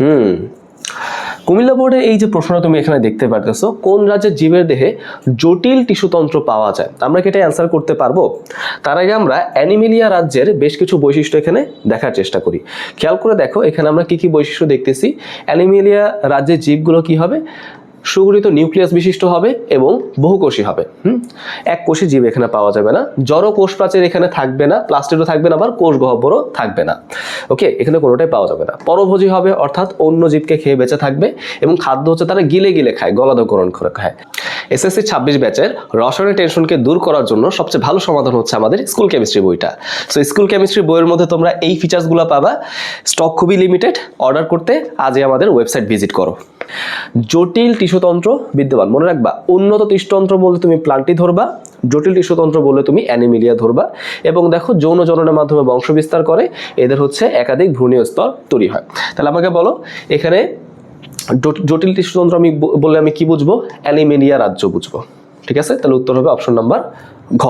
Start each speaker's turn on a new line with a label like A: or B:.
A: হুম। কুমিল্লা বোর্ডের এই যে প্রশ্নটা তুমি এখানে দেখতে পারতেছো, কোন রাজ্যের জীবের দেহে জটিল টিস্যুতন্ত্র পাওয়া যায়? আমরা কি এটা অ্যান্সার করতে পারব? তার আগে আমরা অ্যানিমেলিয়া রাজ্যের বেশ কিছু বৈশিষ্ট্য এখানে দেখার চেষ্টা করি। খেয়াল করে দেখো, এখানে আমরা কি কি বৈশিষ্ট্য দেখতেছি? অ্যানিমেলিয়া রাজ্যের জীবগুলো কি হবে? সুগঠিত নিউক্লিয়াস বিশিষ্ট হবে এবং বহুকোষী হবে, হুম? এক কোষী জীব এখানে পাওয়া যাবে না, জড় কোষ প্রাচীর এখানে থাকবে না, প্লাস্টিডও থাকবে না, আবার কোষ গহ্বরও থাকবে না। ওকে, এখানে কোনোটাই পাওয়া যাবে না। পরভোজী হবে, অর্থাৎ অন্য জীবকে খেয়ে বেঁচে থাকবে এবং খাদ্য হচ্ছে তারা গিলে গিলে খায়, গলাধকরণ করে খায়। এসএসসি ছাব্বিশ ব্যাচের রসায়নের টেনশনকে দূর করার জন্য সবচেয়ে ভালো সমাধান হচ্ছে আমাদের স্কুল কেমিস্ট্রি বইটা। সো স্কুল কেমিস্ট্রি বইয়ের মধ্যে তোমরা এই ফিচার্সগুলো পাবা। স্টক খুবই লিমিটেড অর্ডার করতে আজই আমাদের ওয়েবসাইট ভিজিট করো। জটিল টিস্যুতন্ত্র বিদ্যমান, মনে রাখবা, উন্নত টিস্যুতন্ত্র বলতে তুমি প্লান্টি ধরবা, জটিল টিস্যুতন্ত্র বললে তুমি অ্যানিমিলিয়া ধরবা এবং দেখো যৌন জননের মাধ্যমে বংশ বিস্তার করে, এদের হচ্ছে একাধিক ভ্রূণীয় স্তর তৈরি হয়। তাহলে আমাকে বলো, এখানে জটিল টিস্যুতন্ত্র আমি বললে আমি কি বুঝব? অ্যানিমেনিয়া রাজ্য বুঝব। ঠিক আছে? তাহলে উত্তর হবে অপশন নাম্বার ঘ।